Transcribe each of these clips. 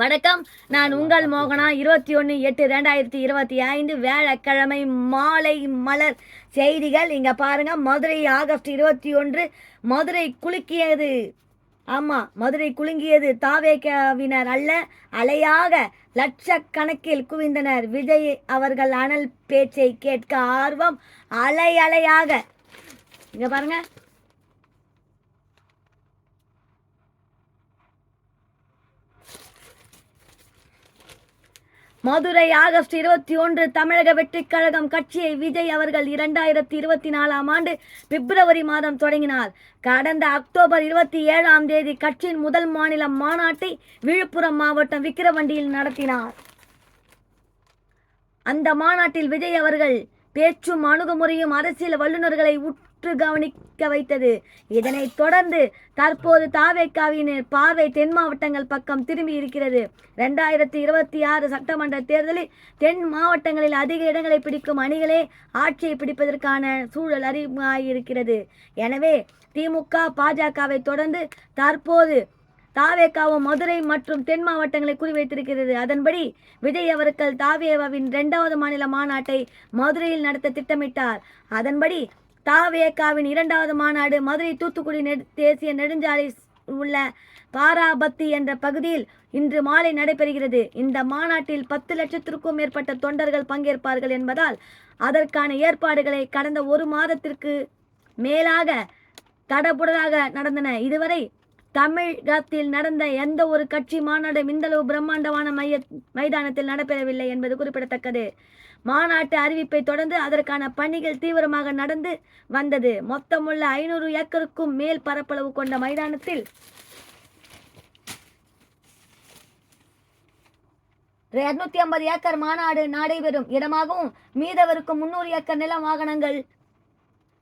வணக்கம். நான் உங்கள் மோகனா. இருபத்தி ஒன்று எட்டு ரெண்டாயிரத்தி இருபத்தி ஐந்து வேளக்கிழமை மாலை மலர் செய்திகள். இங்கே பாருங்க மதுரை ஆகஸ்ட் இருபத்தி ஒன்று மதுரை குலுக்கியது. ஆமாம் மதுரை குலுங்கியது. தாவேக்கவினர் அல்ல அலையாக லட்சக்கணக்கில் குவிந்தனர். விஜய் அவர்கள் அனல் பேச்சை கேட்க ஆர்வம். அலை அலையாக. இங்கே பாருங்க. மதுரை ஆகஸ்ட் இருபத்தி ஒன்று தமிழக வெற்றிக் கழகம் கட்சியை விஜய் அவர்கள் இரண்டாயிரத்தி இருபத்தி நாலாம் ஆண்டு பிப்ரவரி மாதம் தொடங்கினார். கடந்த அக்டோபர் இருபத்தி ஏழாம் தேதி கட்சியின் முதல் மாநில மாநாட்டை விழுப்புரம் மாவட்டம் விக்கிரவண்டியில் நடத்தினார். அந்த மாநாட்டில் விஜய் அவர்கள் பேச்சும் அணுகுமுறையும் அரசியல் வல்லுநர்களை உட் உற்று கவனிக்க வைத்தது. இதனைத் தொடர்ந்து தற்போது தாவேக்காவின் பார்வை தென் மாவட்டங்கள் பக்கம் திரும்பி இருக்கிறது. ரெண்டாயிரத்தி இருபத்தி ஆறு சட்டமன்ற தேர்தலில் தென் மாவட்டங்களில் அதிக இடங்களை பிடிக்கும் அணிகளே ஆட்சியை பிடிப்பதற்கான சூழல் அறிமுகமாயிருக்கிறது எனவே திமுக பாஜகவை தொடர்ந்து தற்போது தாவேக்காவும் மதுரை மற்றும் தென் மாவட்டங்களை குறிவைத்திருக்கிறது. அதன்படி விஜய் அவர்கள் தாவேவாவின் இரண்டாவது மாநில மாநாட்டை மதுரையில் நடத்த திட்டமிட்டார். அதன்படி தாவேக்காவின் இரண்டாவது மாநாடு மதுரை தூத்துக்குடி நெடு தேசிய நெடுஞ்சாலை உள்ள பாராபத்தி என்ற பகுதியில் இன்று மாலை நடைபெறுகிறது. இந்த மாநாட்டில் பத்து லட்சத்திற்கும் மேற்பட்ட தொண்டர்கள் பங்கேற்பார்கள் என்பதால் அதற்கான ஏற்பாடுகளை கடந்த ஒரு மாதத்திற்கு மேலாக தடபுடலாக நடந்தன. இதுவரை தமிழகத்தில் நடந்த எந்த ஒரு கட்சி மாநாடும் இந்தளவு பிரம்மாண்டமான மைய மைதானத்தில் நடைபெறவில்லை என்பது குறிப்பிடத்தக்கது. மாநாட்டு அறிவிப்பை தொடர்ந்து அதற்கான பணிகள் தீவிரமாக நடந்து வந்தது. மொத்தமுள்ள ஐநூறு ஏக்கருக்கும் மேல் பரப்பளவு கொண்ட மைதானத்தில் இருநூத்தி ஐம்பது ஏக்கர் மாநாடு நடைபெறும் இடமாகவும் மீதவருக்கும் முன்னூறு ஏக்கர் நிலம் வாகனங்கள்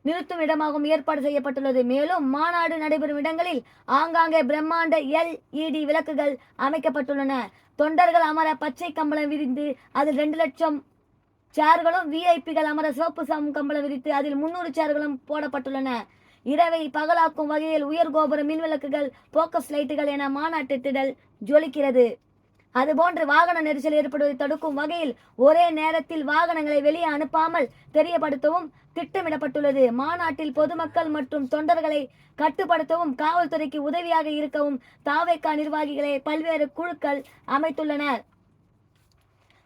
நிறுத்தும் இடமாகவும் ஏற்பாடு செய்யப்பட்டுள்ளது. மேலும் மாநாடு நடைபெறும் இடங்களில் ஆங்காங்கே பிரம்மாண்ட எல்இடி விளக்குகள் அமைக்கப்பட்டுள்ளன. தொண்டர்கள் அமர பச்சை கம்பளம் விரிந்து அதில் ரெண்டு லட்சம் சேர்களும் விஐபிகள் அமர சிவப்பு சம் கம்பளம் விரித்து அதில் முன்னூறு சேர்களும் போடப்பட்டுள்ளன. இரவை பகலாக்கும் வகையில் உயர் கோபுர மின் விளக்குகள் போக்கஸ் லைட்டுகள் என மாநாட்டு திடல் ஜொலிக்கிறது. அதுபோன்று வாகன நெரிசல் ஏற்படுவதை தடுக்கும் வகையில் ஒரே நேரத்தில் வாகனங்களை வெளியே அனுப்பாமல் தெரியப்படுத்தவும் திட்டமிடப்பட்டுள்ளது. மாநாட்டில் பொதுமக்கள் மற்றும் தொண்டர்களை கட்டுப்படுத்தவும் காவல்துறைக்கு உதவியாக இருக்கவும் தாவேக்கா நிர்வாகிகளை பல்வேறு குழுக்கள் அமைத்துள்ளனர்.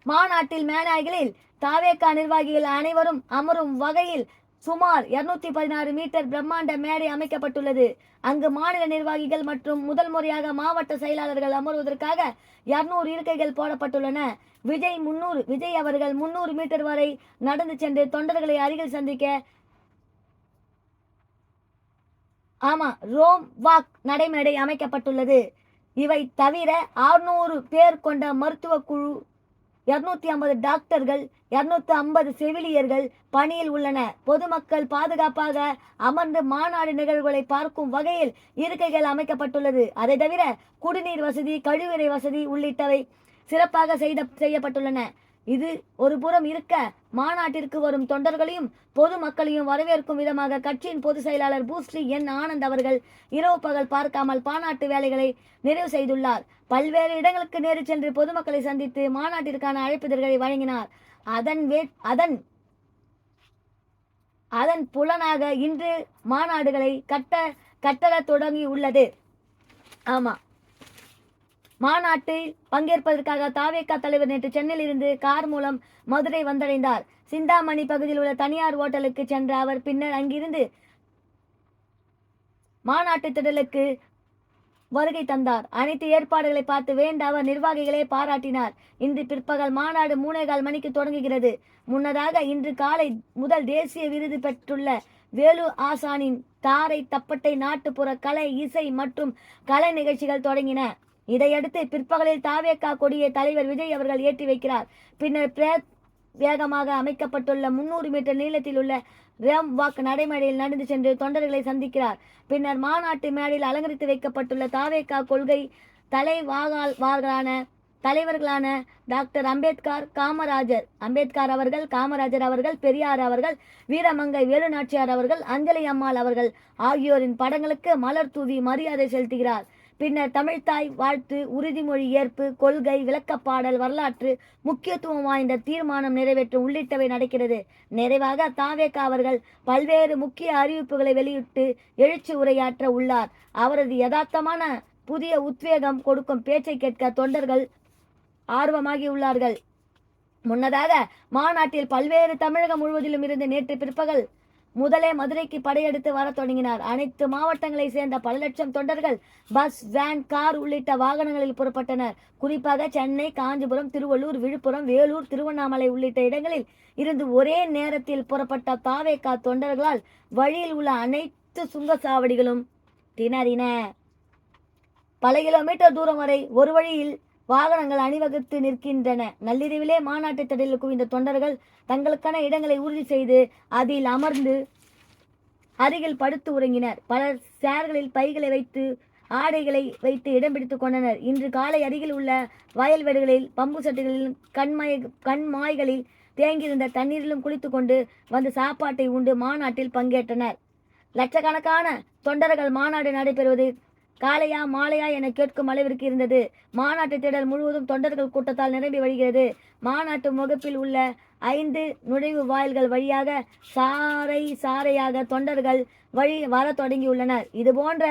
மாநாட்டில் மேனாய்களில் தாவேக்கா நிர்வாகிகள் அனைவரும் அமரும் வகையில் சுமார் இருநூத்தி பதினாறு மீட்டர் பிரம்மாண்ட மேடை அமைக்கப்பட்டுள்ளது. அங்கு மாநில நிர்வாகிகள் மற்றும் முதல் முறையாக மாவட்ட செயலாளர்கள் அமர்வதற்காக இருநூறு இருக்கைகள் போடப்பட்டுள்ளன. விஜய் முன்னூறு விஜய் அவர்கள் முன்னூறு மீட்டர் வரை நடந்து சென்று தொண்டர்களை அருகில் சந்திக்க ஆமா ரோம் வாக் நடைமேடை அமைக்கப்பட்டுள்ளது. இவை தவிர 600 பேர் கொண்ட மருத்துவ குழு இருநூத்தி ஐம்பது டாக்டர்கள் இருநூத்தி ஐம்பது செவிலியர்கள் பணியில் உள்ளனர் பொதுமக்கள் பாதுகாப்பாக அமர்ந்து மாநாடு நிகழ்வுகளை பார்க்கும் வகையில் இருக்கைகள் அமைக்கப்பட்டுள்ளது. அதை தவிர குடிநீர் வசதி கழிவறை வசதி உள்ளிட்டவை சிறப்பாக செய்த செய்யப்பட்டுள்ளன. இது ஒரு புறம் இருக்க மாநாட்டிற்கு வரும் தொண்டர்களையும் பொதுமக்களையும் வரவேற்கும் விதமாக கட்சியின் பொதுச் செயலாளர் பூஸ்ரீ என். ஆனந்த் அவர்கள் இரவு பகல் பார்க்காமல் மாநாட்டு வேலைகளை நிறைவு செய்துள்ளார். பல்வேறு இடங்களுக்கு நேரு சென்று பொதுமக்களை சந்தித்து மாநாட்டிற்கான அழைப்பிதழ்களை வழங்கினார். அதன் வே அதன் அதன் புலனாக இன்று மாநாடுகளை கட்ட கட்டள தொடங்கி உள்ளது ஆமா. மாநாட்டில் பங்கேற்பதற்காக தாவேகா தலைவர் நேற்று சென்னையில் இருந்து கார் மூலம் மதுரை வந்தடைந்தார். சிந்தாமணி பகுதியில் உள்ள தனியார் ஓட்டலுக்கு சென்ற அவர் பின்னர் அங்கிருந்து மாநாட்டு திடலுக்கு வருகை தந்தார். அனைத்து ஏற்பாடுகளை பார்த்து வேண்ட அவர் நிர்வாகிகளை பாராட்டினார். இன்று பிற்பகல் மாநாடு மூணேகால் மணிக்கு தொடங்குகிறது. முன்னதாக இன்று காலை முதல் தேசிய விருது பெற்றுள்ள வேலு ஆசானின் தாரை தப்பட்டை நாட்டுப்புற கலை இசை மற்றும் கலை நிகழ்ச்சிகள் தொடங்கின. இதையடுத்து பிற்பகலில் தாவேக்கா கொடியை தலைவர் விஜய் அவர்கள் ஏற்றி வைக்கிறார். பின்னர் பிரேத் வேகமாக அமைக்கப்பட்டுள்ள முன்னூறு மீட்டர் நீளத்தில் உள்ள ரேம் வாக் நடைமேடையில் நடந்து சென்று தொண்டர்களை சந்திக்கிறார். பின்னர் மாநாட்டு மேடையில் அலங்கரித்து வைக்கப்பட்டுள்ள தாவேக்கா கொள்கை தலைவாகவார்களான தலைவர்களான டாக்டர் அம்பேத்கர் காமராஜர் அம்பேத்கர் அவர்கள் காமராஜர் அவர்கள் பெரியார் அவர்கள் வீரமங்கை வேலுநாச்சியார் அவர்கள் அஞ்சலி அம்மாள் அவர்கள் ஆகியோரின் படங்களுக்கு மலர் தூவி மரியாதை செலுத்துகிறார். பின்னர் தமிழ்தாய் வாழ்த்து உறுதிமொழி ஏற்பு கொள்கை விளக்கப்பாடல் வரலாற்று முக்கியத்துவம் வாய்ந்த தீர்மானம் நிறைவேற்று உள்ளிட்டவை நடக்கிறது. நிறைவாக தாவேக்கா அவர்கள் பல்வேறு முக்கிய அறிவிப்புகளை வெளியிட்டு எழுச்சி உரையாற்ற உள்ளார். அவரது யதார்த்தமான புதிய உத்வேகம் கொடுக்கும் பேச்சை கேட்க தொண்டர்கள் ஆர்வமாகி உள்ளார்கள். முன்னதாக மாநாட்டில் பல்வேறு தமிழகம் முழுவதிலும் இருந்து நேற்று பிற்பகல் முதலே மதுரைக்கு படையெடுத்து வரத் தொடங்கினார். அனைத்து மாவட்டங்களை சேர்ந்த பல லட்சம் தொண்டர்கள் பஸ் வேன் கார் உள்ளிட்ட வாகனங்களில் புறப்பட்டனர். குறிப்பாக சென்னை காஞ்சிபுரம் திருவள்ளூர் விழுப்புரம் வேலூர் திருவண்ணாமலை உள்ளிட்ட இடங்களில் இருந்து ஒரே நேரத்தில் புறப்பட்ட தாவேக்கா தொண்டர்களால் வழியில் உள்ள அனைத்து சுங்கச்சாவடிகளும் திணறின. பல கிலோமீட்டர் தூரம் வரை ஒரு வழியில் வாகனங்கள் அணிவகுத்து நிற்கின்றன. நள்ளிரவிலே மாநாட்டு திடலில் குவிந்த தொண்டர்கள் தங்களுக்கான இடங்களை உறுதி செய்து அதில் அமர்ந்து அருகில் படுத்து உறங்கினர். பலர் சேர்களில் பைகளை வைத்து ஆடைகளை வைத்து இடம் பிடித்துக் கொண்டனர். இன்று காலை அருகில் உள்ள வயல்வெடுகளில் பம்பு சட்டுகளில் கண்மாய் கண்மாய்களில் தேங்கியிருந்த தண்ணீரிலும் குளித்துக்கொண்டு வந்து சாப்பாட்டை உண்டு மாநாட்டில் பங்கேற்றனர். லட்சக்கணக்கான தொண்டர்கள் மாநாடு நடைபெறுவது காலையா மாலையா என கேட்கும் அளவிற்கு இருந்தது. மாநாட்டு திடல் முழுவதும் தொண்டர்கள் கூட்டத்தால் நிரம்பி வழிகிறது. மாநாட்டு முகப்பில் உள்ள ஐந்து நுழைவு வாயில்கள் வழியாக சாறை சாறையாக தொண்டர்கள் வழி வர தொடங்கியுள்ளனர். இது போன்ற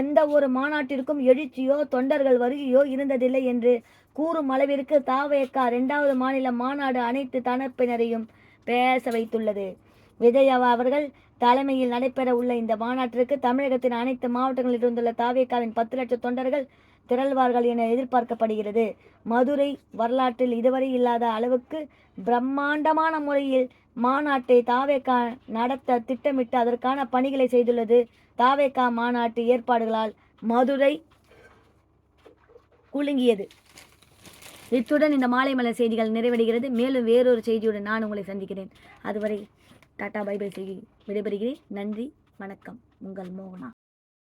எந்த ஒரு மாநாட்டிற்கும் எழுச்சியோ தொண்டர்கள் வருகையோ இருந்ததில்லை என்று கூறும் அளவிற்கு தாவேக்கா இரண்டாவது மாநில மாநாடு அனைத்து தனப்பினரையும் பேச வைத்துள்ளது. விஜய் அவர்கள் தலைமையில் நடைபெற உள்ள இந்த மாநாட்டிற்கு தமிழகத்தின் அனைத்து மாவட்டங்களில் இருந்துள்ள தாவேக்காவின் பத்து லட்சம் தொண்டர்கள் திரள்வார்கள் என எதிர்பார்க்கப்படுகிறது. மதுரை வரலாற்றில் இதுவரை இல்லாத அளவுக்கு பிரம்மாண்டமான முறையில் மாநாட்டை தாவேக்கா நடத்த திட்டமிட்டு அதற்கான பணிகளை செய்துள்ளது தாவேக்கா மாநாட்டு ஏற்பாடுகளால் மதுரை குலுங்கியது. இத்துடன் இந்த மாலை மலர் செய்திகள் நிறைவடைகிறது. மேலும் வேறொரு செய்தியுடன் நான் உங்களை சந்திக்கிறேன். அதுவரை டாடா பை பை செய்தி விடைபெறுகிறேன். நன்றி வணக்கம். உங்கள் மோகனா.